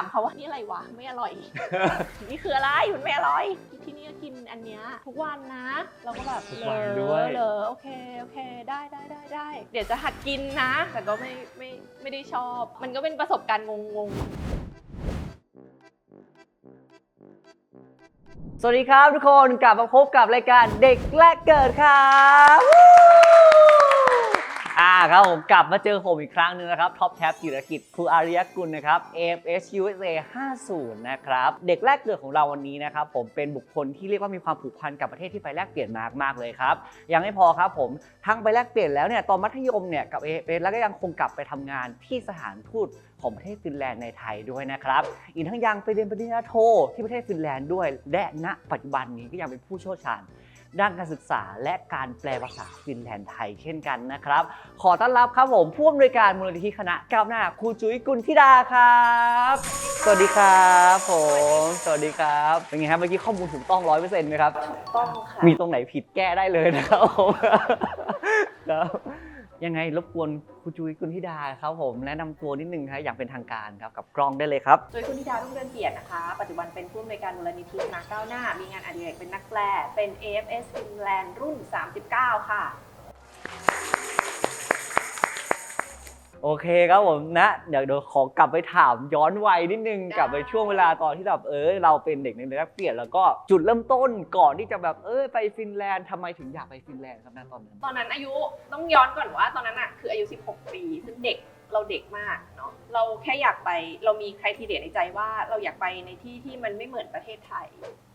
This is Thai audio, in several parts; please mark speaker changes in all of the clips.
Speaker 1: ามเขาว่านี่อะไรวะไม่อร่อย นี่คืออะไรมันไม่อร่อย ที่นี่ก็กินอันเนี้ยทุกวันนะ เราก็แบบ
Speaker 2: ทุก
Speaker 1: เล
Speaker 2: วัน
Speaker 1: อ
Speaker 2: ด้วย
Speaker 1: เลอโอเคโอเคได้ได้ได้ได้ เดี๋ยวจะหัดกินนะ แต่ก็ไม่ไม่ไม่ได้ชอบ มันก็เป็นประสบการณ์งงๆ
Speaker 2: สวัสดีครับทุกคนกลับมาพบกับรายการเด็กแรกเกิดครับวู้อ่า ครับผมกลับมาเจอผมอีกครั้งหนึ่งนะครับท็อปแท็บจิรกิจครูอาริยกุลนะครับ AFS USA 50 นะครับ เด็กแรกเกิดของเราวันนี้นะครับผมเป็นบุคคลที่เรียกว่ามีความผูกพันกับประเทศที่ไปแลกเปลี่ยนมากมากเลยครับ ยังไม่พอครับผมทั้งไปแลกเปลี่ยนแล้วเนี่ยตอนมัธยมเนี่ยกับ AFS แล้วก็ยังคงกลับไปทำงานที่สถานทูตของประเทศฟินแลนด์ในไทยด้วยนะครับอีกทั้งยังไปเรียนปริญญาโทที่ประเทศฟินแลนด์ด้วย และณปัจจุบันนี้ก็ยังเป็นผู้เชี่ยวชาญ ด้านการศึกษาและการแปลภาษาฟินแลนด์ไทยเช่นกันนะครับ ขอต้อนรับครับผมผู้อำนวยการมูลนิธิคณะก้าวหน้าครูจุ้ยกุลธิดาครับสวัสดีครับผมสวัสดีครับเป็นไงครับเมื่อกี้ข้อมูลถูกต้องร้อยเปอร์เซ็นต์ไหมครับ
Speaker 1: ต้องค่ะ
Speaker 2: มีตรงไหนผิดแก้ได้เลยนะครับผมครับ ยังไงรบกวนคุณจุ้ยคุณธิดาครับผมแนะนำตัวนิดนึงครับอย่างเป็นทางการครับกับกล้องได้เลยครับ
Speaker 1: โดยคุณธิดารุ่งเรืองเกียรตินะคะ ปัจจุบันเป็นผู้อำนวยการมูลนิธินาก้าวหน้า มีงานอดิเรกเป็นนักแปลเป็น AFS Finland รุ่น 39 ค่ะ
Speaker 2: โอเคครับผมนะเดี๋ยวเดี๋ยวขอกลับไปถามย้อนวัยนิดนึง
Speaker 1: ได้
Speaker 2: กลับไปช่วงเวลาตอนที่แบบเออเราเป็นเด็กในเด็กเปลี่ยนแล้วก็จุดเริ่มต้นก่อนที่จะแบบเออไปฟินแลนด์ทำไมถึงอยากไปฟินแลนด์ครับณตอนนั้น
Speaker 1: ตอนนั้นอายุต้องย้อนก่อนว่าตอนนั้นอะคืออายุ 16 ปีซึ่งเด็กเราเด็กมากเนาะเราแค่อยากไปเรามีใครทีเดียในใจว่าเราอยากไปในที่ที่มันไม่เหมือนประเทศไทย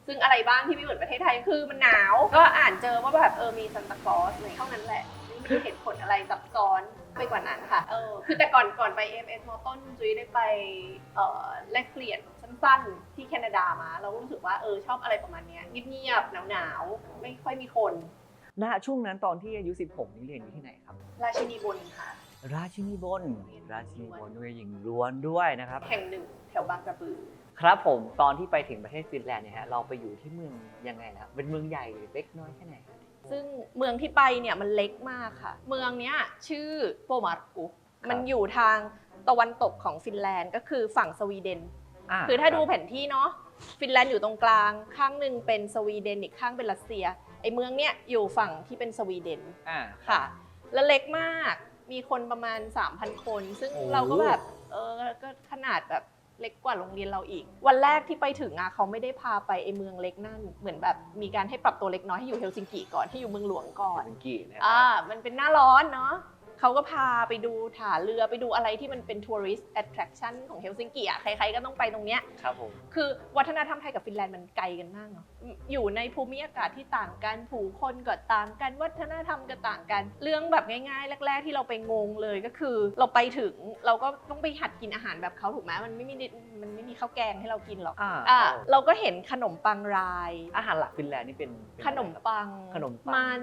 Speaker 1: ซึ่งอะไรบ้างที่ไม่เหมือนประเทศไทยคือมันหนาว ก็อ่านเจอว่าแบบเออมีซันตาคลอสอะไรเท่านั้นแหละไม่มีเหตุผลอะไรซับซ้อน ไปกว่านั้นค่ะ เออ คือแต่ก่อนก่อนไป MS มอต้นจุ้ยได้ไปเอ่อแลกเปลี่ยนสั้นๆที่แคนาดามา เราก็รู้สึกว่าเออชอบอะไรประมาณเนี้ยเงียบๆหนาวๆไม่ค่อยมีคน
Speaker 2: ณช่วงนั้นตอนที่อายุ 16 นี่เรียนอยู่ที่ไหนครับ
Speaker 1: ราชินีบนค่ะ
Speaker 2: ราชินีบนราชินีบนด้วยหญิงล้วนด้วยนะครับ
Speaker 1: แห่งหนึ่งแถวบางกระบือ
Speaker 2: ครับผมตอนที่ไปถึงประเทศฟินแลนด์เนี่ยฮะเราไปอยู่ที่เมืองยังไงนะครับเป็นเมืองใหญ่หรือเล็กน้อยแค่ไหนครับ
Speaker 1: ซึ่งเมืองที่ไปเนี่ยมันเล็กมากค่ะ เมืองเนี้ยชื่อโปมาร์กุมันอยู่ทางตะวันตกของฟินแลนด์ก็คือฝั่งสวีเดนาคือถ้าดู
Speaker 2: รับ
Speaker 1: แผนที่เนาะฟินแลนด์อยู่ตรงกลาง ข้างหนึ่งเป็นสวีเดนอีกข้างเป็นรัสเซียไอเมืองเนี้ยอยู่ฝั่งที่เป็นสวีเดน
Speaker 2: อ่า
Speaker 1: ค่ะ แล้วเล็กมากมีคนประมาณ 3,000 คน ซึ่ง
Speaker 2: โอ้
Speaker 1: เราก็แบบเออก็ขนาดแบบ เล็กกว่าโรงเรียนเราอีก วันแรกที่ไปถึงอะเขาไม่ได้พาไปไอเมืองเล็กนั่นเหมือนแบบมีการให้ปรับตัวเล็กน้อยให้อยู่เฮลซิงกิก่อนให้อยู่เมืองหลวงก่อน
Speaker 2: เป็นกี่นะค
Speaker 1: อ่า
Speaker 2: รับ
Speaker 1: มันเป็นหน้าร้อนเนาะเขาก็พาไปดูถาเรือไปดูอะไรที่มันเป็นทัวริสต์แอทแทรคชั่นของเฮลซิงกิอะใครๆก็ต้องไปตรงเนี้ย
Speaker 2: ครับผม
Speaker 1: คือวัฒนธรรมไทยกับฟินแลนด์มันไกลกันมากเนาะ อืมอยู่ในภูมิอากาศที่ต่างกันผู้คนก็ต่างกัน วัฒนธรรมก็ต่างกัน เรื่องแบบง่ายๆ แรก ๆ ที่เราไปงงเลยก็คือ เราไปถึงเราก็ต้องไปหัดกินอาหารแบบเขาถูกไหมมันไม่มีมันไม่มีข้าวแกงให้เรากินหรอก
Speaker 2: อ่า
Speaker 1: อะ
Speaker 2: ครับผม
Speaker 1: เราก็เห็นขนมปังราย
Speaker 2: อาหารหลักฟินแลนด์นี่เป็นเป็
Speaker 1: ขนม
Speaker 2: อะไรครับ
Speaker 1: ปัง
Speaker 2: ขนมปัง
Speaker 1: มัน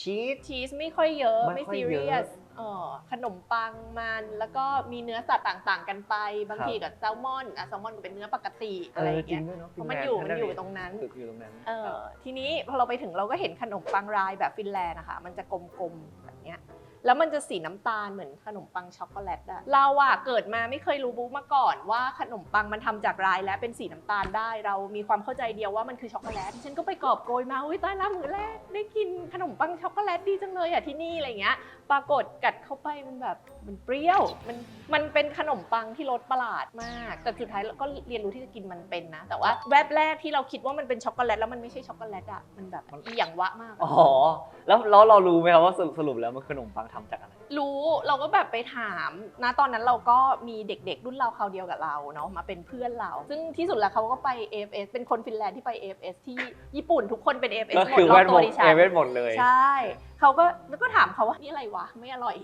Speaker 2: ชีส
Speaker 1: ชีสไม่ค่อยเยอะ
Speaker 2: ไม่
Speaker 1: ไม่
Speaker 2: ค่อย
Speaker 1: ซี
Speaker 2: เย
Speaker 1: เรี
Speaker 2: อะ
Speaker 1: ยสเออขนมปังมันแล้วก็มีเนื้อสัตว์ต่างๆ กันไป บาง
Speaker 2: ครับ
Speaker 1: ทีกับแซลมอนอะแซลมอนก็เป็นเนื้อปกติอะไรอย่าง
Speaker 2: จริ
Speaker 1: เงี้
Speaker 2: ง
Speaker 1: ย
Speaker 2: ด้วยเนาะ
Speaker 1: เพราะมันอยู่มันอยู่ตรงนั้น
Speaker 2: ตึกอยู่ตรงนั้น
Speaker 1: เออทีนี้พอเราไปถึงเราก็เห็นขนมปังรายแบบฟินแลนด์นะคะมันจะกลมๆแบบเนี้ย แล้วมันจะสีน้ำตาลเหมือนขนมปังช็อกโกแลตอะเราอะเกิดมาไม่เคยรู้บุ๊กมาก่อนว่าขนมปังมันทำจากรายและเป็นสีน้ำตาลได้ เรามีความเข้าใจเดียวว่ามันคือช็อกโกแลตฉันก็ไปกอบโกยมาอุ้ยตายละมือแรกได้กินขนมปังช็อกโกแลตดีจังเลยอะที่นี่อะไรเงี้ย ปรากฏกัดเข้าไปมันแบบมันเปรี้ยว มันมันเป็นขนมปังที่รสประหลาดมาก แต่สุดท้ายเราก็เรียนรู้ที่จะกินมันเป็นนะ แต่ว่าแวบแรกที่เราคิดว่ามันเป็นช็อกโกแลตแล้วมันไม่ใช่ช็อกโกแลตอะมันแบบอีหยังวะมาก
Speaker 2: อ๋อแล้วเรารู้ไหมครับว่าสรุปสรุปแล้วมันขนมปังทำจากอะไร
Speaker 1: รู้เราก็แบบไปถามนะตอนนั้นเราก็มีเด็กๆ รุ่นเราคราวเดียวกับเราเนาะมาเป็นเพื่อนเรา ซึ่งที่สุดแล้วเขาก็ไป AFS เป็นคนฟินแลนด์ที่ไป AFS ที่ญี่ปุ่นทุกคนเป็น AFS
Speaker 2: ก็
Speaker 1: หมด
Speaker 2: คือ
Speaker 1: รอ
Speaker 2: แว่
Speaker 1: บ
Speaker 2: น
Speaker 1: ตั
Speaker 2: หม
Speaker 1: ว
Speaker 2: ด
Speaker 1: ดิฉั
Speaker 2: เอนเวนหมดเลย
Speaker 1: ใช่ เขาก็แล้วก็ถามเขาว่านี่อะไรวะไม่อร่อย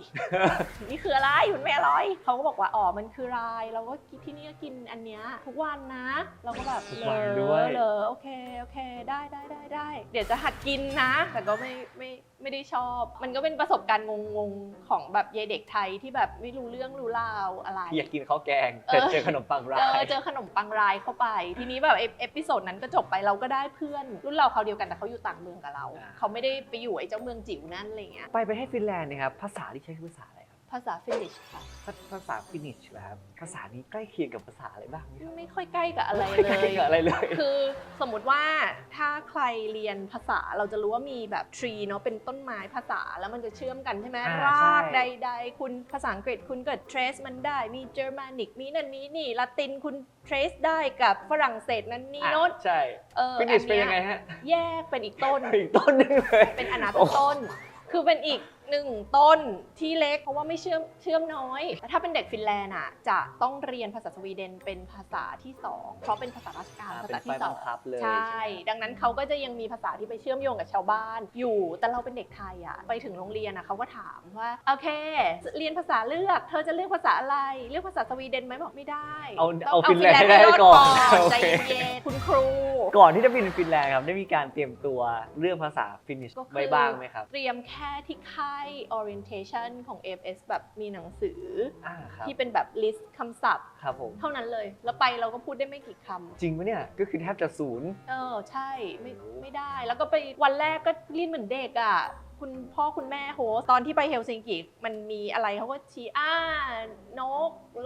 Speaker 1: นี่คืออะไรมันไม่อร่อยเขาก็บอกว่าอ๋อมันคือรายเราก็กินที่นี่ก็กินอันเนี้ยทุกวันนะ เราก็แบบ
Speaker 2: ทุก
Speaker 1: เล
Speaker 2: วัน
Speaker 1: อ
Speaker 2: ด้วย
Speaker 1: เลอโอเคโอเคได้ได้ได้ได้เดี๋ยวจะหัดกินนะ แต่ก็ไม่ไม่ไม่ได้ชอบ มันก็เป็นประสบการณ์งงๆของแบบยายเด็กไทยที่แบบไม่รู้เรื่องรู้ราวอะไร
Speaker 2: อยากกินข้าวแกงแต่
Speaker 1: เออ
Speaker 2: เจอขนมปังรา
Speaker 1: เจอย เจอขนมปังรายเข้าไป ทีนี้แบบเอเอพิโซดนั้นก็จบไปเราก็ได้เพื่อน รุ่นเราเขาวเดียวกันแต่เขาอยู่ต่างเมืองกับเราเขาไม่ได้ไปอยู่ไอ้เจ้าเมืองจิ๋วนั่นอะไรเงี้ย
Speaker 2: ไปประเทศฟินแลนด์เนะครับภาษาที่ใช้คือภาษาอะไร
Speaker 1: ภาษาฟินิชค่ะ
Speaker 2: ภาภาษาฟินิชเหรอครับ ภาษานี้ใกล้เคียงกับภาษาอะไรบ้างไหมครับ
Speaker 1: ไม่ค่อยใกล้กับอะไร
Speaker 2: ไม่
Speaker 1: เล
Speaker 2: ใช่
Speaker 1: ย
Speaker 2: กับอะไรเลย
Speaker 1: คือสมมติว่าถ้าใครเรียนภาษาเราจะรู้ว่ามีแบบ tree เนาะเป็นต้นไม้ภาษาแล้วมันจะเชื่อมกันใช่ไหม
Speaker 2: อ่ารา
Speaker 1: ก
Speaker 2: ใช่
Speaker 1: ใดๆคุณภาษาอังกฤษคุณเกิด trace มันได้มี Germanic มีนั่นมีนี่ละตินคุณ trace ได้กับฝรั่งเศสนั้นนี่
Speaker 2: อะ
Speaker 1: โน้น
Speaker 2: ใช่
Speaker 1: เออ
Speaker 2: ฟินิชเป็น
Speaker 1: อั
Speaker 2: ยังไงฮะ
Speaker 1: แยกเป็นอีกต้น
Speaker 2: อีกต้นหนึงเลย
Speaker 1: เป็นอนาคตต้น คือเป็นอีก หนึ่งต้นที่เล็กเพราะว่าไม่เชื่อมเชื่อมน้อยแต่ถ้าเป็นเด็กฟินแลนด์อะจะต้องเรียนภาษาสวีเดนเป็นภาษาที่สองเพราะเป็นภาษาราชการ
Speaker 2: อ่า
Speaker 1: ภา
Speaker 2: เป็น
Speaker 1: ษา
Speaker 2: ไฟ
Speaker 1: ที่ส
Speaker 2: บั
Speaker 1: องง
Speaker 2: คับเลย
Speaker 1: ใช่ ดังนั้นเขาก็จะยังมีภาษาที่ไปเชื่อมโยงกับชาวบ้าน อยู่แต่เราเป็นเด็กไทยอะไปถึงโรงเรียนอะเขาก็ถามว่าโอเค เรียนภาษาเลือก เธอจะเลือกภาษาอะไร เลือกภาษาสวีเดนไหมบอกไม่ได้
Speaker 2: เอา
Speaker 1: ต้
Speaker 2: เอา
Speaker 1: ง
Speaker 2: ฟินแลนด์ให้ได้
Speaker 1: รอ
Speaker 2: ก่อน
Speaker 1: ใจ
Speaker 2: โอเค
Speaker 1: เย็นๆคุณครู
Speaker 2: ก่อนที่จะบินฟินแลนด์ครับได้มีการเตรียมตัวเรื่องภาษาฟินิช
Speaker 1: ก็คือ
Speaker 2: ไว้บ้างไหมครับ
Speaker 1: เตรียมแค่ที่ค่าย orientation ของ AFS แบบมีหนังสือ
Speaker 2: อ่าครับ
Speaker 1: ที่เป็นแบบ list คำศัพท์
Speaker 2: ครับผม
Speaker 1: เท่านั้นเลย แล้วไปเราก็พูดได้ไม่กี่คำ
Speaker 2: จริงปะเนี่ยก็คือแทบจะศูนย์
Speaker 1: เออใช่ไม่ไม่ได้ แล้วก็ไปวันแรกก็เรียนเหมือนเด็กอะ คุณพ่อคุณแม่โฮสต์ตอนที่ไปเฮลซิงกิมันมีอะไรเขาก็ชี้อ่านก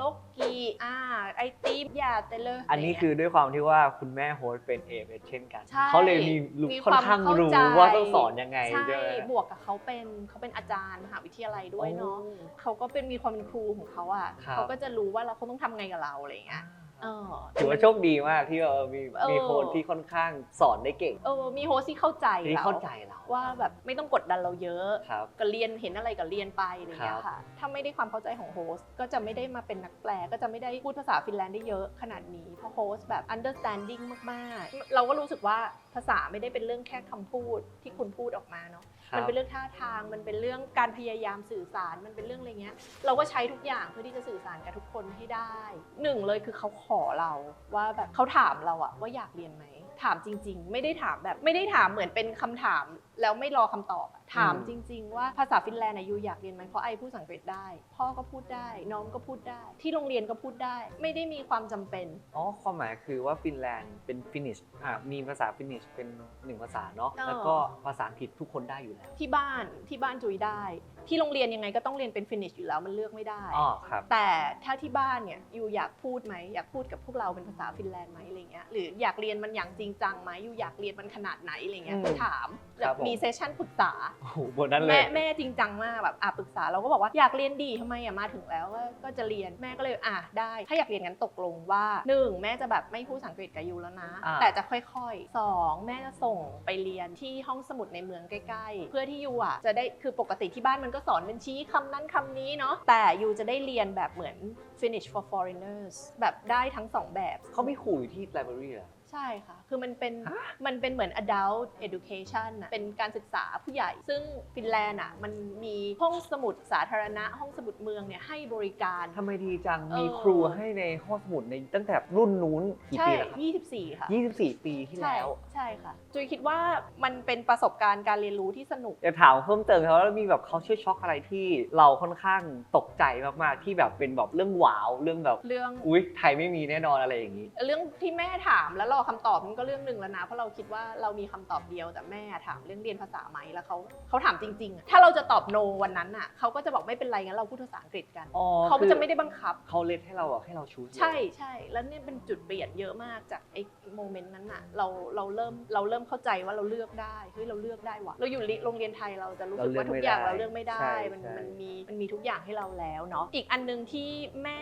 Speaker 1: ลกกีอ่าไอติมอย่าแต่เลย
Speaker 2: อันนี้คือด้วยความที่ว่าคุณแม่โฮสต์เป็นเอเเช่นกัน
Speaker 1: ใช่
Speaker 2: เขาเลยมีรู้
Speaker 1: มี
Speaker 2: ค่อนข้าง
Speaker 1: ความเข้า
Speaker 2: รู้
Speaker 1: ใจ
Speaker 2: ว่าต้องสอนยังไง
Speaker 1: ใช่
Speaker 2: ใช่ไหม
Speaker 1: บวกกับเขาเป็นเขาเป็นอาจารย์มหาวิทยาลัยด้วยเนาะเขาก็เป็นมีความเป็นครูของเขาอะ
Speaker 2: ครับ
Speaker 1: เขาก็จะรู้ว่าเราเขาต้องทำไงกับเราอะไรอย่างเงี้ย เออ
Speaker 2: ถือว่าโชคดีมากที่เออมี
Speaker 1: เออ
Speaker 2: มีโค้ชที่ค่อนข้างสอนได้เก่ง
Speaker 1: เออมีโฮสต์ที่เข้าใจ
Speaker 2: ที่
Speaker 1: เรา
Speaker 2: เข้าใจเรา
Speaker 1: ว่าแบบไม่ต้องกดดันเราเยอะ
Speaker 2: ครับ
Speaker 1: ก็เรียนเห็นอะไรก็เรียนไปอะไรอย่างเงี้
Speaker 2: ครั
Speaker 1: ย
Speaker 2: บ
Speaker 1: ค่ะ ถ้าไม่ได้ความเข้าใจของโฮสต์ก็จะไม่ได้มาเป็นนักแปลก็จะไม่ได้พูดภาษาฟินแลนด์ได้เยอะขนาดนี้เพราะโฮสต์แบบ understanding มากๆ เราก็รู้สึกว่าภาษาไม่ได้เป็นเรื่องแค่คำพูดที่คุณพูดออกมาเนาะ
Speaker 2: ครั
Speaker 1: มันเป็นเรื่องท่าทาง มันเป็นเรื่องการพยายามสื่อสาร มันเป็นเรื่องอะไรเงี้ย เราก็ใช้ทุกอย่างเพื่อที่จะสื่อสารกับทุกคนให้ได้ หนึ่งเลยคือเขาขอเราว่าแบบเขาถามเราอะว่าอยากเรียนไหม ถามจริง ๆ ไม่ได้ถามแบบไม่ได้ถามเหมือนเป็นคำถาม แล้วไม่รอคำตอบอะ ถาม
Speaker 2: อืม
Speaker 1: จริง ๆ ว่าภาษาฟินแลนด์อะยูอยากเรียนไหมเพราะไอพูดภาษาอังกฤษได้ พ่อก็พูดได้ น้องก็พูดได้ ที่โรงเรียนก็พูดได้ ไม่ได้มีความจำเป็น
Speaker 2: อ๋อความหมายคือว่าฟินแลนด์เป็นฟินิชอ่ามีภาษาฟินิชเป็นหนึ่งภาษาเนาะ
Speaker 1: เออ
Speaker 2: แล้วก็ภาษาอังกฤษทุกคนได้อยู่แล้ว
Speaker 1: ที่บ้านที่บ้านจุยได้ ที่โรงเรียนยังไงก็ต้องเรียนเป็นฟินิชอยู่แล้วมันเลือกไม่ได้
Speaker 2: อ๋อครับ
Speaker 1: แต่ถ้าที่บ้านเนี่ยยูอยากพูดไหมอยากพูดกับพวกเราเป็นภาษาฟินแลนด์ไหมอะไรเงี้ยหรืออยากเรียนมันอย่างจริงจังไหมยูอยากเรียนมันขนาดไหนอะไรเงี้ย
Speaker 2: อืม
Speaker 1: ถาม
Speaker 2: ค
Speaker 1: แบ
Speaker 2: รับบผม
Speaker 1: มีเซสชั่นปรึกษา
Speaker 2: โอ้โหบนนั้นเล
Speaker 1: แม่
Speaker 2: ย
Speaker 1: แม่จริงจังมากแบบอะปรึกษาเราก็บอกว่าอยากเรียนดีทำไมอะมาถึงแล้วก็ก็จะเรียนแม่ก็เลยอะได้ ถ้าอยากเรียนงั้นตกลงว่าหนึ่งแม่จะแบบไม่พูดภาษาอังกฤษกับยูแล้วนะ
Speaker 2: อ่า
Speaker 1: แต่จะค่อยๆสองแม่จะส่งไปเรียนที่ห้องสมุดในเมืองใกล้ๆ เพื่อที่ยูอะจะได้คือปกติที่บ้านมันก็สอนเป็นชี้คำนั้นคำนี้เนาะแต่ยูจะได้เรียนแบบเหมือน Finnish for foreigners แบบได้ทั้งสองแบบ
Speaker 2: เขามีขู่อยู่ที่ไลบรารีเหรอ
Speaker 1: ใช่ค่ะ คือมันเป็น
Speaker 2: ฮะ
Speaker 1: มันเป็นเหมือน adult education น่ะเป็นการศึกษาผู้ใหญ่ ซึ่งฟินแลนด์อะ มันมีห้องสมุดสาธารณะ ห้องสมุดเมืองเนี่ยให้บริการ
Speaker 2: ทำไมดีจัง
Speaker 1: เออ
Speaker 2: มีครูให้ในห้องสมุดในตั้งแต่รุ่นนู้นกี่
Speaker 1: ใช่
Speaker 2: ปีแล้วครับ
Speaker 1: 24 ค่ะ
Speaker 2: 24 ปีที่
Speaker 1: ใช่
Speaker 2: แล้ว
Speaker 1: ใช่ค่ะ จุยคิดว่ามันเป็นประสบการณ์การเรียนรู้ที่สนุก
Speaker 2: จะถามเพิ่มเติมครับว่ามีแบบเขาช่วยช็อกอะไรที่เราค่อนข้างตกใจมากๆที่แบบเป็นแบบเรื่องว้าวเรื่องแบบ
Speaker 1: เรื่อง
Speaker 2: อุ๊ยไทยไม่มีแน่นอนอะไรอย่างนี้
Speaker 1: เรื่องที่แม่ถามแล้วรอคำตอบมันก็เรื่องหนึ่งแล้วนะเพราะเราคิดว่าเรามีคำตอบเดียวแต่แม่ถามเรื่องเรียนภาษาไหมแล้วเขาเขาถามจริงๆอะถ้าเราจะตอบโนวันนั้นอะเขาก็จะบอกไม่เป็นไรงั้นเราพูดภาษาอังกฤษกัน
Speaker 2: อ๋อ
Speaker 1: เขา
Speaker 2: คือ
Speaker 1: จะไม่ได้บังคับ
Speaker 2: เขาเลทให้เราอะให้เราชูส
Speaker 1: ใช่ใช่แล้วเนี่ยเป็นจุดเปลี่ยนเยอะมากจากไอ้โมเมนต์นั้นอะเราเราเริ่มเราเริ่มเข้าใจว่าเราเลือกได้เฮ้ยเราเลือกได้ว่ะเราอยู่โรงเรียนไทยเราจะรู้สึกว่าทุกอย่างเราเลือกไม่ได้มันมันมีมันมีทุกอย่างให้เราแล้วเนาะอีกอันหนึงที่แม่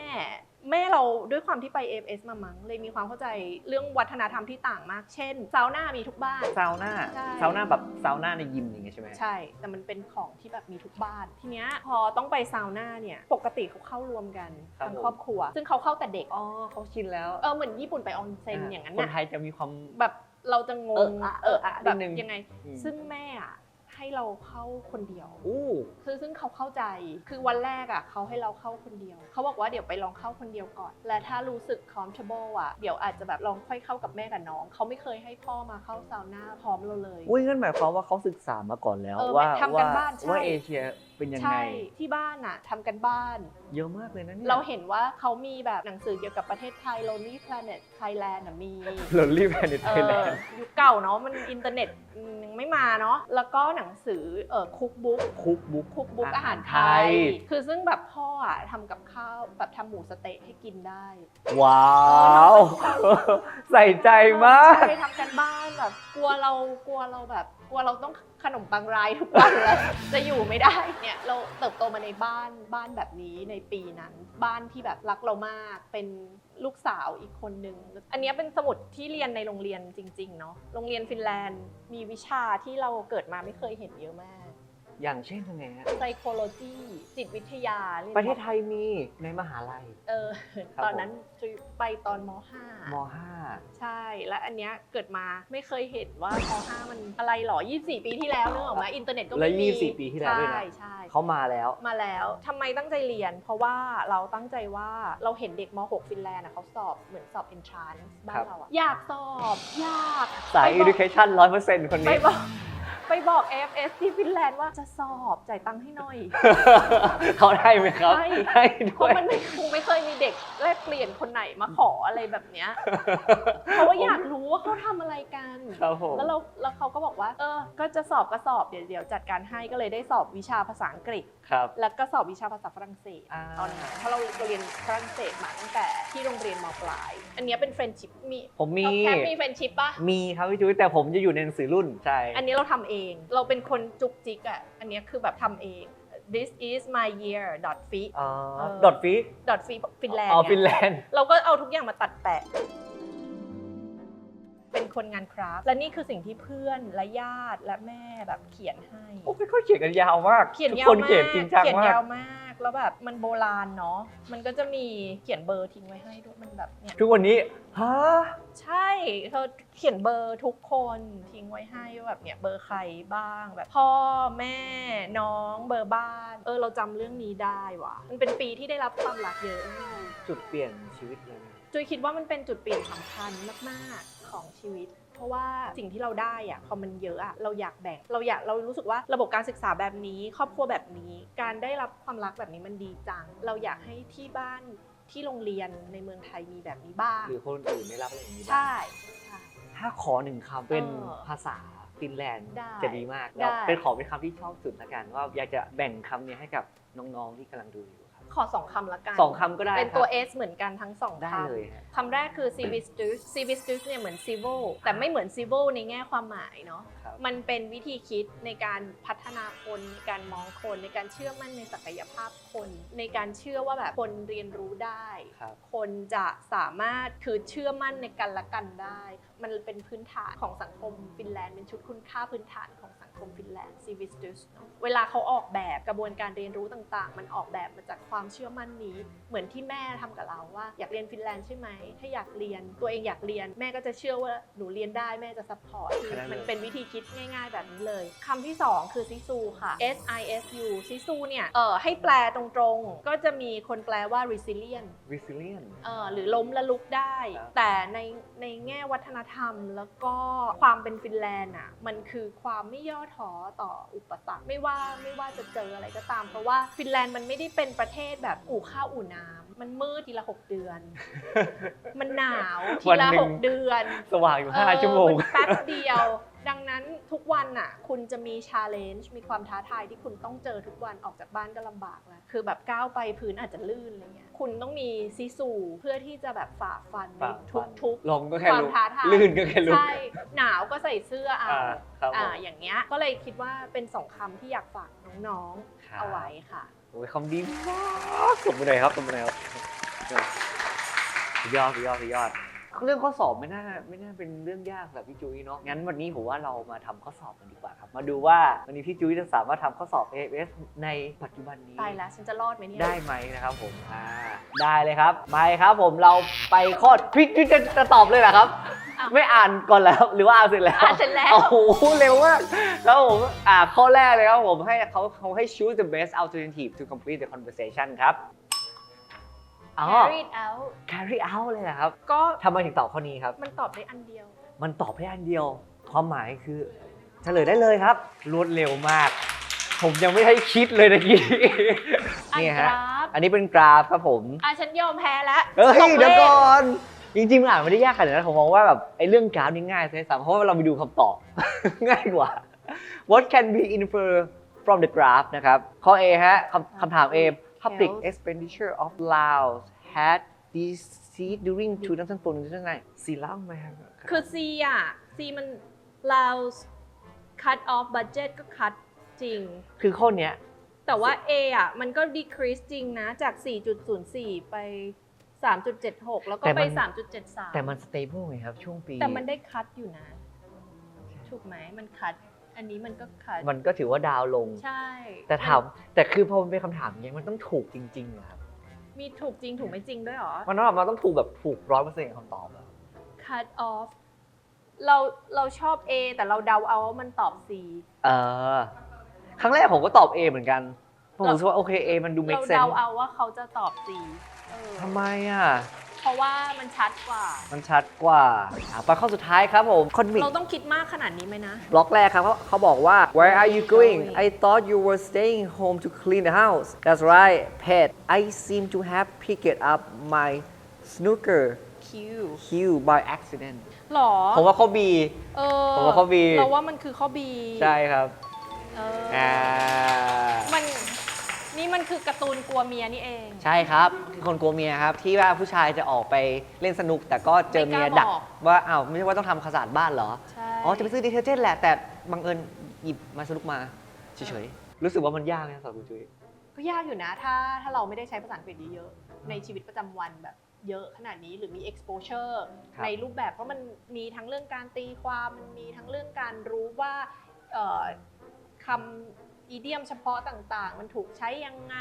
Speaker 1: แม่เราด้วยความที่ไป AFS มามั้งเลยมีความเข้าใจเรื่องวัฒนธรรมที่ต่างมาก เช่นซาวน่ามีทุกบ้าน
Speaker 2: ซาวน่า
Speaker 1: ใช่
Speaker 2: ซาวน่าแบบซาวน่าในยิมอย่างเงี้ยใช่ไหม
Speaker 1: ใช่ แต่มันเป็นของที่แบบมีทุกบ้านทีเนี้ยพอต้องไปซาวน่าเนี่ยปกติเขาเข้ารวมกันทั้งครอบครัว ซึ่งเขาเข้าแต่เด็ก
Speaker 2: อ๋อเขาชินแล้ว
Speaker 1: เออเหมือนญี่ปุ่นไปออนเซ็นอย่างนั้น
Speaker 2: คน
Speaker 1: น่ะ
Speaker 2: ไทยจะมีความ
Speaker 1: แบบ เราจะง
Speaker 2: เอองอะเอออะ
Speaker 1: แบบ
Speaker 2: นิดนึง
Speaker 1: ยังไง
Speaker 2: อืม
Speaker 1: ซึ่งแม่อะให้เราเข้าคนเดียว
Speaker 2: อู้
Speaker 1: คือซึ่งเขาเข้าใจ คือวันแรกอะเขาให้เราเข้าคนเดียว เขาบอกว่าเดี๋ยวไปลองเข้าคนเดียวก่อน และถ้ารู้สึก comfortable อะ เดี๋ยวอาจจะแบบลองค่อยเข้ากับแม่กับน้อง เขาไม่เคยให้พ่อมาเข้าซาวน่าพร้อมเราเลย
Speaker 2: อุ้ยงั้นหมายความว่าเขาศึกษามาก่อนแล้ว
Speaker 1: เออ
Speaker 2: ว่า
Speaker 1: ทำกัน
Speaker 2: ว่า
Speaker 1: บ้านใช่
Speaker 2: ว่าเอเชีย เป็นยังไง
Speaker 1: ใช่ที่บ้านอะทำกันบ้าน
Speaker 2: เยอะมากเลยนะเนี่ย
Speaker 1: เราเห็นว่าเขามีแบบหนังสือเกี่ยวกับประเทศไทย Lonely Planet Thailand อะมี
Speaker 2: ลลี่แพนิท
Speaker 1: เอ
Speaker 2: ไทยแล
Speaker 1: อน
Speaker 2: ด์
Speaker 1: ยุคเก่าเนาะมันอินเทอร์เน็ตยังไม่มาเนาะแล้วก็หนังสือเออคุกบุ๊ก
Speaker 2: คุกบุ๊ก
Speaker 1: คุกบุ๊กอาหารไท
Speaker 2: อาหารไท
Speaker 1: ย
Speaker 2: ย
Speaker 1: คือซึ่งแบบพ่ออะทำกับข้าวแบบทำหมูสะเต๊ะให้กินได้
Speaker 2: ว้าว
Speaker 1: เออ
Speaker 2: ใส่ใจมาก
Speaker 1: ใช่ทำกันบ้านแบบกลัวเรากลัวเราแบบ กลัวเราต้องขนมปังรายทุกวันแล้วจะอยู่ไม่ได้เนี่ยเราเติบโตมาในบ้านบ้านแบบนี้ในปีนั้น บ้านที่แบบรักเรามากเป็นลูกสาวอีกคนนึง อันนี้เป็นสมุดที่เรียนในโรงเรียนจริงๆเนาะโรงเรียนฟินแลนด์มีวิชาที่เราเกิดมาไม่เคยเห็นเยอะมาก
Speaker 2: อย่างเช่นยังไงฮะ
Speaker 1: psychology จิตวิทยาเรียน
Speaker 2: ประเทศไทยมีในมหาลัย
Speaker 1: เออ
Speaker 2: ครับ
Speaker 1: ตอนนั้นจุยไปตอนม
Speaker 2: ม
Speaker 1: .5
Speaker 2: 5
Speaker 1: ใช่ และอันเนี้ยเกิดมาไม่เคยเห็นว่าม .5 มันอะไรหรอ 24 ปีที่แล้วนึกออกไหมอินเทอร์เน็ตก็
Speaker 2: และ
Speaker 1: ไม่มี
Speaker 2: 24ปีที่แล้วด้วยนะ
Speaker 1: ใช่ใช่
Speaker 2: เขามาแล้ว
Speaker 1: มาแล้วทำไมตั้งใจเรียน เพราะว่าเราตั้งใจว่าเราเห็นเด็กม .6 ฟินแลนด์อะเขาสอบเหมือนสอบ entrance บ้า
Speaker 2: ครั
Speaker 1: น
Speaker 2: บ
Speaker 1: เราอะอยากสอบ อยาก
Speaker 2: สาย
Speaker 1: ไปบอก
Speaker 2: education 100%คน
Speaker 1: ไป
Speaker 2: นี้
Speaker 1: บอก ไปบอก AFS ที่ฟินแลนด์ว่าจะสอบจ่ายตังค์ให้หน่อย
Speaker 2: เขาได้ไหมครับ
Speaker 1: ให้
Speaker 2: ได้
Speaker 1: เพ
Speaker 2: ด้ว
Speaker 1: ราะ
Speaker 2: ย
Speaker 1: มันไม่คงไม่เคยมีเด็กแลกเปลี่ยนคนไหนมาขออะไรแบบเนี้ยเพราะว่าอยากรู้ว่าเขาทำอะไรกัน
Speaker 2: ครับผม
Speaker 1: แล้วเราแล้วเขาก็บอกว่า เออ ก็จะสอบก็สอบเดี๋ยวเดี๋ยวจัดการให้ก็เลยได้สอบวิชาภาษาอังกฤษ
Speaker 2: ครับ
Speaker 1: แล้วก็สอบวิชาภาษาฝรั่งเศส
Speaker 2: อ่า
Speaker 1: ตอนนั้นเพราะเราเราเรียนฝรั่งเศสมาตั้งแต่ที่โรงเรียนมปลาย อันเนี้ยเป็นเฟรนชิพมี
Speaker 2: ผมมี
Speaker 1: เอาแค่มีเฟรนชิพปะ
Speaker 2: มีครับพี่จุ้ยแต่ผมจะอยู่ในหนังสือรุ่น ใช่
Speaker 1: อันนี้เราทำเองเราเป็นคนจุกจิกอะอันเนี้ยคือแบบทำเอง this is my year dot fi
Speaker 2: อ๋อ
Speaker 1: เออ
Speaker 2: ดอทฟี
Speaker 1: dot fi ฟินแลนด์
Speaker 2: อ๋อ
Speaker 1: ไง
Speaker 2: ฟินแลนด์
Speaker 1: เราก็เอาทุกอย่างมาตัดแปะ เป็นคนงานคราฟต์และนี่คือสิ่งที่เพื่อนและญาติและแม่แบบเขียนให้
Speaker 2: โอ้เขาเขียนกันยาวมาก
Speaker 1: เขียน
Speaker 2: ทุก
Speaker 1: ยาว
Speaker 2: คน
Speaker 1: มาก
Speaker 2: เขียนจริงจัง
Speaker 1: เขียน
Speaker 2: มาก
Speaker 1: ยาวมาก แล้วแบบมันโบราณเนาะมันก็จะมีเขียนเบอร์ทิ้งไว้ให้ด้วยมันแบบเนี่ย
Speaker 2: ทุกวันนี้ฮะ
Speaker 1: ใช่เธอเขียนเบอร์ทุกคนทิ้งไว้ให้ว่าแบบเนี่ยเบอร์ใครบ้างแบบ พ่อแม่น้องเบอร์บ้าน เออเราจำเรื่องนี้ได้ว่ะมันเป็นปีที่ได้รับความรักเยอะมาก
Speaker 2: จุดเปลี่ยนชีวิตเลยนะ
Speaker 1: จุยคิดว่ามันเป็นจุดเปลี่ยนสำคัญมากๆของชีวิตเพ ราะว่าสิ่งที่เราได้อะพอมันเยอะอะเราอยากแบ่งเราอยากเรารู้สึกว่าระบบการศึกษาแบบนี้ ครอบครัวแบบนี้ การได้รับความรักแบบนี้มันดีจัง เราอยากให้ที่บ้านที่โรงเรียนในเมืองไทยมีแบบนี้บ้าง
Speaker 2: หรือคนอื่นไม่รับอะไรอย่างนี้บ้าง
Speaker 1: ใช่ใช่
Speaker 2: ถ้าขอหนึ่งคำเป็น
Speaker 1: เออ
Speaker 2: ภาษาฟินแลนด์
Speaker 1: ได้
Speaker 2: จะดีมาก
Speaker 1: ได้
Speaker 2: เราเป็นขอเป็นคำที่ชอบสุดละกันว่าอยากจะแบ่งคำนี้ให้กับน้องๆที่กำลังดูอยู่ครับ
Speaker 1: ขอสองคำละกัน
Speaker 2: สองคำก็ได้
Speaker 1: เป็นตัว
Speaker 2: ครับ
Speaker 1: S เหมือนกันทั้งสอง
Speaker 2: ได้
Speaker 1: คำ
Speaker 2: เลยฮะ
Speaker 1: คำแรกคือ civistus civistus เนี่ยเหมือน civil แต่ไม่เหมือน civil ในแง่ความหมายเนาะ
Speaker 2: ครับ
Speaker 1: มันเป็นวิธีคิดในการพัฒนาคนในการมองคน ในการเชื่อมั่นในศักยภาพคน ในการเชื่อว่าแบบคนเรียนรู้ได้
Speaker 2: ครับ
Speaker 1: คนจะสามารถคือเชื่อมั่นในกันและกันได้ มันเป็นพื้นฐานของสังคมฟินแลนด์เป็นชุดคุณค่าพื้นฐานของสังคมฟินแลนด์ civistus เนอะเวลาเขาออกแบบกระบวนการเรียนรู้ต่างๆ มันออกแบบมาจากความเชื่อมั่นนี้ เหมือนที่แม่ทำกับเราว่า อยากเรียนฟินแลนด์ใช่ไหมถ้าอยากเรียนตัวเองอยากเรียน แม่ก็จะเชื่อว่าหนูเรียนได้แม่จะซัพพอร์ตคือ
Speaker 2: แค่นั้นเลย
Speaker 1: มันเป็นวิธีคิดง่ายๆ แบบนี้เลยคำที่สองคือซิซูค่ะ S I S U ซิซูเนี่ยเออให้แปลตรงๆ ก็จะมีคนแปลว่า resilient
Speaker 2: resilient
Speaker 1: เอ่อหรือล้มและลุกได้
Speaker 2: ครับ
Speaker 1: แต่ในในแง่วัฒนธรรมแล้วก็ความเป็นฟินแลนด์อะมันคือความไม่ย่อท้อต่ออุปสรรคไม่ว่าไม่ว่าจะเจออะไรก็ตาม เพราะว่าฟินแลนด์มันไม่ได้เป็นประเทศแบบอู่ข้าวอู่น้ำมันมืดทีละหกเดือน มันหนาวที
Speaker 2: วัน
Speaker 1: ละ
Speaker 2: หนึ่ง
Speaker 1: หกเดือน
Speaker 2: สว่างอยู่
Speaker 1: เออ
Speaker 2: 5ชั่วโมง
Speaker 1: นแป๊บเดียว ดังนั้นทุกวันน่ะ คุณจะมีชาเลนจ์มีความท้าทายที่คุณต้องเจอทุกวันออกจากบ้านก็ลำบากแล้ว คือแบบก้าวไปพื้นอาจจะลื่นอะไรเงี้ยคุณต้องมีซีซูเพื่อที่จะแบบฝ่าฟันใน
Speaker 2: ฝ่าฟัน
Speaker 1: ทุก
Speaker 2: ลมก็แค่
Speaker 1: ความ
Speaker 2: ลุก
Speaker 1: ท้าทาย
Speaker 2: ลื่นก็แค่
Speaker 1: ๆ
Speaker 2: ลุก
Speaker 1: ใช่ หนาวก็ใส่เสื้อเอา
Speaker 2: อ่าครับผ
Speaker 1: อ่ามอย่างเงี้ยก็เลยคิดว่าเป็นสองคำที่อยากฝากน้อง
Speaker 2: ครับ
Speaker 1: ๆเอาไว้ค่ะ
Speaker 2: โอ้ยคำดีมากสมบูรณ์เลยครับสมบูรณ์เลยครับสุดยอดสุดยอดสุดยอด เรื่องข้อสอบไม่น่าไม่น่าเป็นเรื่องยากแบบพี่จุ้ยเนาะงั้นวันนี้ผมว่าเรามาทำข้อสอบกันดีกว่าครับ มาดูว่าวันนี้พี่จุ้ยจะสามารถทำข้อสอบ AFS ในปัจจุบันนี้
Speaker 1: ตายแล้วฉันจะรอดไหมเนี่ย
Speaker 2: ได้ไหมนะครับผมอ่าได้เลยครับมาเลยครับผมเราไปข้อพี่จุ้ยจะจะตอบเลยเหรอครับ
Speaker 1: อ้าว
Speaker 2: ไม่อ่านก่อนแล้วหรือว่าอ่านเสร็จแล้ว
Speaker 1: อ่านเสร็จแล้ว
Speaker 2: โอ้โหเร็วมากแล้วผมอ่าข้อแรกเลยครับผมให้เขาเขาให้ choose the best alternative to complete the conversation ครับ อ๋อ
Speaker 1: carry it out
Speaker 2: carry out เลยเหรอครับ
Speaker 1: ก็
Speaker 2: ทำไมถึงตอบข้อนี้ครับ
Speaker 1: มันตอบได้อันเดียว
Speaker 2: มันตอบได้อันเดียว ความหมายคือเฉลยได้เลยครับ รวดเร็วมาก ผมยังไม่ได้คิดเลยตะกี้
Speaker 1: อัน
Speaker 2: นี่
Speaker 1: ก
Speaker 2: ฮะ
Speaker 1: ราฟ
Speaker 2: อันนี้เป็นกราฟครับผม
Speaker 1: อะฉันยอมแพ้แล้ว
Speaker 2: เฮ้ย
Speaker 1: ตกลข
Speaker 2: เดี๋ยวก่อน จริงๆมันอ่านไม่ได้ยากขนาดนั้นผมมองว่าแบบไอ้เรื่องกราฟนี่ง่ายใช่ไหมเพราะว่าเราไปดูคำตอบ ง่ายกว่า What can be inferred from the graph นะครับ ข้อ A ฮะคำคำถาม A Public expenditure of Laos had succeed during 2004ซีเล่าไหมครับ
Speaker 1: คือ C อะ C มันเรา cut off budget ก็ cut จริง
Speaker 2: คือข้อเนี้ย
Speaker 1: แต่ว่า A อะมันก็ decrease จริงนะ จาก 4.04 ไป 3.76 แล้วก็
Speaker 2: แต่
Speaker 1: ไป
Speaker 2: มัน
Speaker 1: 3.73
Speaker 2: แต่มัน stable ไงครับ ช่วงปี
Speaker 1: แต่มันได้คัดอยู่นะ ถูกไหมมันคัด อันนี้มันก็คัด
Speaker 2: มันก็ถือว่าดาวลง
Speaker 1: ใช่
Speaker 2: แต่ถามแต่คือพอมันเป็นคำถามอย่างเงี้ยมันต้องถูกจริงๆเหรอครับ
Speaker 1: มีถูกจริงถูกไม่จริงด้วยเหรอ
Speaker 2: มันต้องแบบมันต้องถูกแบบถูกร้อยเปอร์เซ็นต์คำตอบอะ
Speaker 1: cut off เราเราชอบ A แต่เราเดาเอาว่ามันตอบ C
Speaker 2: เออ ครั้งแรกผมก็ตอบ A เหมือนกัน ผมรู้สึกว่าโอเค A มันดู make
Speaker 1: เรา
Speaker 2: sense
Speaker 1: เดาเอาว่าเขาจะตอบ C เออ
Speaker 2: ทำไมอะ
Speaker 1: เพราะว่ามันชัดกว่า
Speaker 2: มันชัดกว่าอะไปข้อสุดท้ายครับผมคอนวิก
Speaker 1: เราต้องคิดมากขนาดนี้ไหมนะ
Speaker 2: บล็อกแรกครับเขาเขาบอกว่า where are you going I thought you were staying home to clean the house that's right pet I seem to have picked up my snooker
Speaker 1: Q
Speaker 2: cue by accident
Speaker 1: หรอ
Speaker 2: ผมว่าข้อ B
Speaker 1: เออ
Speaker 2: ผมว่าข้อ B
Speaker 1: เราว่ามันคือข้อ B
Speaker 2: ใช่ครับ
Speaker 1: เออ
Speaker 2: อ่า
Speaker 1: มันนี่ มันคือการ์ตูนกลัวเมียนี่เอง
Speaker 2: ใช่ครับคือคนกลัวเมียครับ ที่ว่าผู้ชายจะออกไปเล่นสนุก แต่ก็เจอเมียดัก
Speaker 1: ไม่กล้าบอก
Speaker 2: ว่าอ้าวไม่ใช่ว่าต้องทำความสะอาดบ้านเหรอ
Speaker 1: ใช่
Speaker 2: อ๋อ จะไปซื้อดีเทอร์เจนต์แหละ แต่บังเอิญหยิบมาสนุกมาเฉยๆ รู้สึกว่ามันยากนะสำหรับคุณจุ้ย
Speaker 1: ก็ยากอยู่นะถ้าถ้าเราไม่ได้ใช้ภาษาอังกฤษเยอะๆในชีวิตประจำวันแบบเยอะขนาดนี้หรือมี exposure
Speaker 2: ครับ
Speaker 1: ในรูปแบบเพราะมันมีทั้งเรื่องการตีความมันมีทั้งเรื่องการรู้ว่าเอ่อคำ อีเดียมเฉพาะต่างๆ มันถูกใช้ยังไง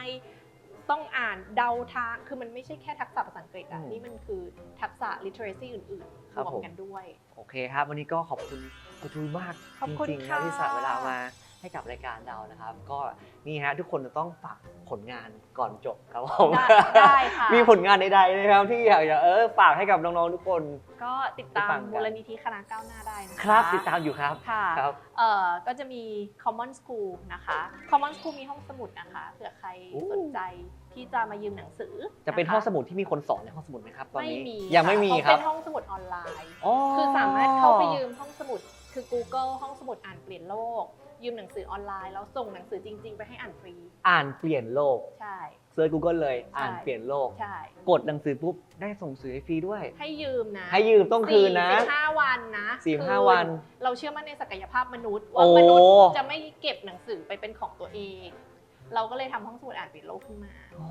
Speaker 1: ต้องอ่านเดาทางคือมันไม่ใช่แค่ทักษะภาษาอังกฤษอะ
Speaker 2: อืม
Speaker 1: นี่มันคือทักษะ literacy อื่นๆ
Speaker 2: ครับ
Speaker 1: รวม
Speaker 2: ผม
Speaker 1: กันด้วย
Speaker 2: โอเคครับ วันนี้ก็ขอบคุณคุณจุ้ยมาก
Speaker 1: ขอบคุณ
Speaker 2: จริงๆนะ
Speaker 1: ค่ะ
Speaker 2: ที่สละเวลามา ให้กับรายการเรานะครับ ก็นี่ฮะทุกคนจะต้องฝากผลงานก่อนจบครับผม
Speaker 1: ได้ได้ค่ะ
Speaker 2: มีผลงานใดๆนะครับที่อยากจะเออฝากให้กับน้องๆทุกคน
Speaker 1: ก็ติดตา
Speaker 2: ไปฟั
Speaker 1: ม
Speaker 2: งกัน
Speaker 1: มูลนิธิคณะก้าวหน้าได้นะคะ
Speaker 2: ครับติดตามอยู่ครับ
Speaker 1: ค่ะ
Speaker 2: ครับ
Speaker 1: เอ่อก็จะมี Common School นะคะ Common School มีห้องสมุดนะคะเผื่อใคร
Speaker 2: โอ้
Speaker 1: สนใจที่จะมายืมหนังสือ
Speaker 2: จะเป็น
Speaker 1: ค
Speaker 2: ห้องสมุดที่มีคนสอนในห้องสมุดไหมครับตอน
Speaker 1: ไม่
Speaker 2: นี้
Speaker 1: มี
Speaker 2: ยังไม่มีะค
Speaker 1: เขา
Speaker 2: รับ
Speaker 1: เป็นห้องสมุดออนไลน์
Speaker 2: อ๋อ
Speaker 1: คือสามารถเข้าไปยืมห้องสมุดคือ Google ห้องสมุดอ่านเปลี่ยนโลก ยืมหนังสือออนไลน์แล้วส่งหนังสือจริง ๆ ไปให้อ่านฟรี
Speaker 2: อ่านเปลี่ยนโลก
Speaker 1: ใช่
Speaker 2: เซิร์ช Google เลย
Speaker 1: ใช่
Speaker 2: อ่านเปลี่ยนโลก
Speaker 1: ใช่
Speaker 2: กดหนังสือปุ๊บได้ส่งสือให้ฟรีด้วย
Speaker 1: ให้ยืมนะ
Speaker 2: ให้ยืมต้องคืนนะ
Speaker 1: สี่สิบห้าวันนะ
Speaker 2: สี่สิบห้า
Speaker 1: คื
Speaker 2: วัน
Speaker 1: เราเชื่อมั่นในศักยภาพมนุษย์
Speaker 2: โอ้
Speaker 1: ว่ามนุษย์จะไม่เก็บหนังสือไปเป็นของตัวเอง เราก็เลยทำห้องสมุดอ่านเปลี่ยนโลกขึ้นมา
Speaker 2: โอ้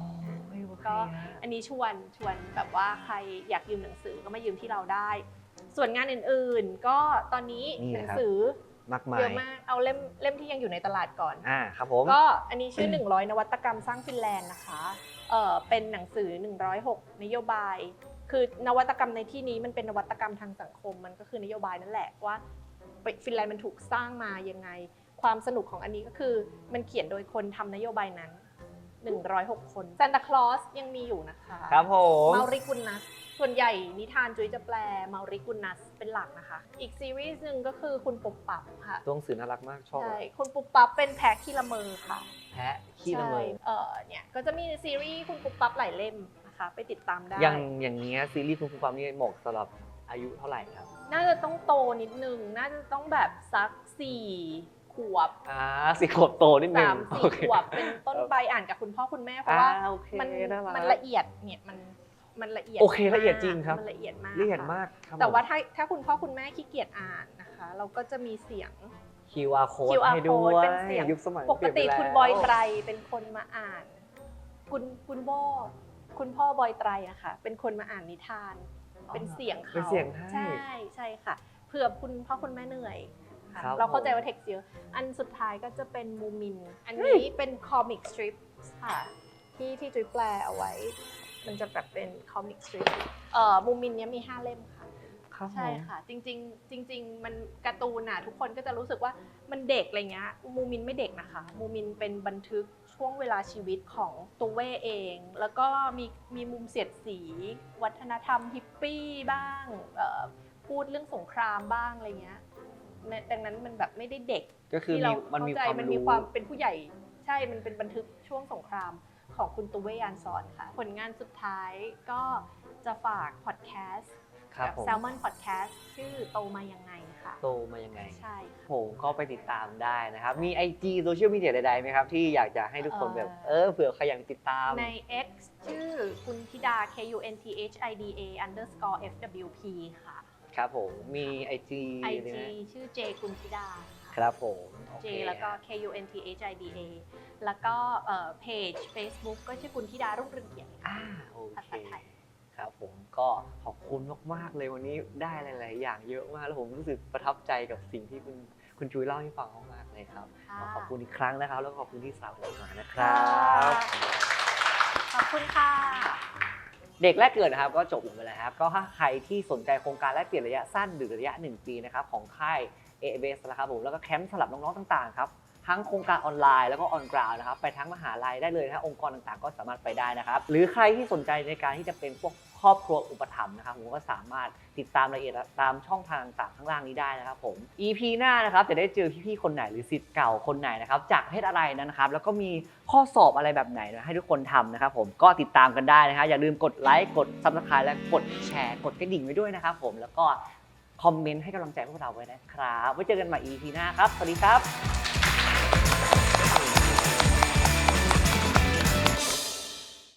Speaker 2: ยโอเค
Speaker 1: ก็
Speaker 2: ฮะ
Speaker 1: อันนี้ชวนชวนแบบว่าใครอยากยืมหนังสือก็มายืมที่เราได้ ส่วนงานอื่นๆ ก็ตอนนี้
Speaker 2: นี่
Speaker 1: หนั
Speaker 2: นะครับ
Speaker 1: สือ
Speaker 2: มากมา
Speaker 1: เย
Speaker 2: ย
Speaker 1: อะมากเอาเล่มเล่มที่ยังอยู่ในตลาดก่อน
Speaker 2: อ่าครับผม
Speaker 1: ก็อันนี้ชื่อ 100 นวัตกรรมสร้างฟินแลนด์นะคะเออเป็นหนังสือ 106 นโยบาย คือนวัตกรรมในที่นี้มันเป็นนวัตกรรมทางสังคมมันก็คือนโยบายนั่นแหละว่าฟินแลนด์มันถูกสร้างมายังไง ความสนุกของอันนี้ก็คือมันเขียนโดยคนทำนโยบายนั้น 106 คนซานตาคลอสยังมีอยู่นะคะ
Speaker 2: ครับผม
Speaker 1: มาริกุนนัสส่วนใหญ่นิทานจุ้ยจะแปลมาริกุนนัสเป็นหลักนะคะ อีกซีรีส์หนึ่งก็คือคุณปุบปับค่ะ
Speaker 2: ตัวหนังสือน่ารักมากชอบ
Speaker 1: ใช่คุณปุบปับเป็นแพะขี้ละเมอค่ะ
Speaker 2: แพะขี้ละเมอ
Speaker 1: ใช่เออเนี่ยก็จะมีซีรีส์คุณปุบปับหลายเล่มนะคะ ไปติดตามได้
Speaker 2: อย่างอย่างเงี้ยซีรีส์คุณครูความนี่เหมาะสำหรับอายุเท่าไหร่ครับ
Speaker 1: น่าจะต้องโตนิดนึง น่าจะต้องแบบสักสี่ ขวบ
Speaker 2: อ่าสี่ขวบโตนิดนึง
Speaker 1: สามสี่
Speaker 2: โอเค
Speaker 1: ขวบเป็นต้นไปอ่านกับคุณพ่อคุณแม่เพราะว่า
Speaker 2: อ่โอเค
Speaker 1: มัน
Speaker 2: น่ารัก
Speaker 1: มันละเอียดเนี่ยมันมันละเอียด
Speaker 2: โอเคละเอียดจริงครับ
Speaker 1: มันละเอียดมาก
Speaker 2: ละเอียด
Speaker 1: ค่ะ
Speaker 2: มากครับ
Speaker 1: แต่ว่า
Speaker 2: ผม
Speaker 1: ถ้าถ้าคุณพ่อคุณแม่ขี้เกียจอ่านนะคะ เราก็จะมีเสียง
Speaker 2: QR code
Speaker 1: QR
Speaker 2: ให้ด้ว
Speaker 1: code
Speaker 2: ย
Speaker 1: เป็นเสียง
Speaker 2: ยุคสมัย
Speaker 1: ปกติ
Speaker 2: เปลี่ยนไป
Speaker 1: คุณ
Speaker 2: แล้ว
Speaker 1: บอยไตรเป็นคนมาอ่าน คุณคุณพ่อคุณพ่อบอยไตรอะค่ะเป็นคนมาอ่านนิทาน เป็นเสียงเขา
Speaker 2: เป็นเสียงให้
Speaker 1: ใช่ใช่ค่ะเผื่อคุณพ่อคุณแม่เหนื่อย ค่ะ
Speaker 2: ครับ
Speaker 1: เราเข้าใจ
Speaker 2: ผม
Speaker 1: ว่าเท็กซ์เยอะ อันสุดท้ายก็จะเป็นมูมิน อันนี้เป็นคอมิกสตริปค่ะ ที่ที่จุ๊ยแปลเอาไว้ มันจะแบบเป็นคอมิกสตริปเอ่อมูมินเนี้ยมีห้าเล่มค่ะ
Speaker 2: ครับผ
Speaker 1: ใช่
Speaker 2: ม
Speaker 1: ค่ะ จริง ๆ จริง ๆ มันการ์ตูนน่ะทุกคนก็จะรู้สึกว่ามันเด็กอะไรเงี้ยมูมินไม่เด็กนะคะ มูมินเป็นบันทึกช่วงเวลาชีวิตของตัวเว่เอง แล้วก็มีมีมุมเสียดสี วัฒนธรรมฮิปปี้บ้างเอ่อพูดเรื่องสงครามบ้างอะไรเงี้ยเนี่ย ดังนั้นมันแบบไม่ได้เด็ก
Speaker 2: ก็คือ
Speaker 1: ที่
Speaker 2: มี
Speaker 1: เรา
Speaker 2: มันมี
Speaker 1: เข้าใจ
Speaker 2: ความ
Speaker 1: มันมี
Speaker 2: รู้
Speaker 1: ความเป็นผู้ใหญ่ใช่มันเป็นบันทึกช่วงสงครามของคุณตุเวยานซอนค่ะ ผลงานสุดท้ายก็จะฝากพอดแคสต์
Speaker 2: ครับผม
Speaker 1: แซลมอนพอดแคสต์ชื่อโตมายังไงค่ะ
Speaker 2: โตมายังไง
Speaker 1: ใช่ค่ะ
Speaker 2: ผมก็ไปติดตามได้นะครับ มี IG โซเชียลมีเดียใดๆไหมครับ ที่อยากจะให้ทุกคนแบบ
Speaker 1: เอ่อ
Speaker 2: เออเผื่อใครอยากติดตาม
Speaker 1: ใน X ชื่อคุณธิดา K U N T H I D A underscore F W P ค่ะ
Speaker 2: ครับผม มี IG เลย
Speaker 1: IG
Speaker 2: ไหม
Speaker 1: ชื่อ J คุณธิดา
Speaker 2: ครับผมโอ
Speaker 1: J
Speaker 2: เค
Speaker 1: แล้วก็ K U N T H I D A แล้วก็เอ่อเพจ Facebook ก็ชื่อคุณธิดารุ่งเรืองเกียรติ
Speaker 2: อ่าโอ
Speaker 1: ภา
Speaker 2: เค
Speaker 1: ษาไทย
Speaker 2: ครับผมก็ขอบคุณมาก ๆ เลยวันนี้ได้หลาย ๆ อย่างเยอะมาก แล้วผมรู้สึกประทับใจกับสิ่งที่คุณคุณจุ้ยเล่าให้ฟังมากๆเลยครับ
Speaker 1: ค่ะ
Speaker 2: ขอขอบคุณอีกครั้งนะครับ แล้วก็ขอบคุณที่สาวผมมานะครับ
Speaker 1: ขอบคุณค่ะ
Speaker 2: เด็กแรกเกิดนะครับก็จบลงไปแล้วครับ ก็ถ้าใครที่สนใจโครงการแลกเปลี่ยนระยะสั้นหรือระยะ 1 ปีนะครับของค่าย a b s นะครับผมแล้วก็แคมป์สำหรับน้องๆต่างๆครับทั้งโครงการออนไลน์แล้วก็ออนกราวนะครับไปทั้งมหาลัยได้เลยนะครับองค์กรต่างๆ ก็สามารถไปได้นะครับ หรือใครที่สนใจในการที่จะเป็นพวก ครอบครัวอุปถัมภ์นะครับผมก็สามารถติดตามรายละเอียดตามช่องทางต่างข้างล่างนี้ได้นะครับผม EP หน้านะครับจะได้เจอพี่ๆคนไหนหรือสิทธิ์เก่าคนไหนนะครับจากประเทศอะไรนะครับแล้วก็มีข้อสอบอะไรแบบไหนนะให้ทุกคนทำนะครับผมก็ติดตามกันได้นะครับอย่าลืมกดไลค์กด Subscribe และกดแชร์กดกระดิ่งไว้ด้วยนะครับผมแล้วก็คอมเมนต์ให้กำลังใจพวกเราไว้นะครับไว้เจอกันใหม่ EP หน้าครับ สวัสดีครับ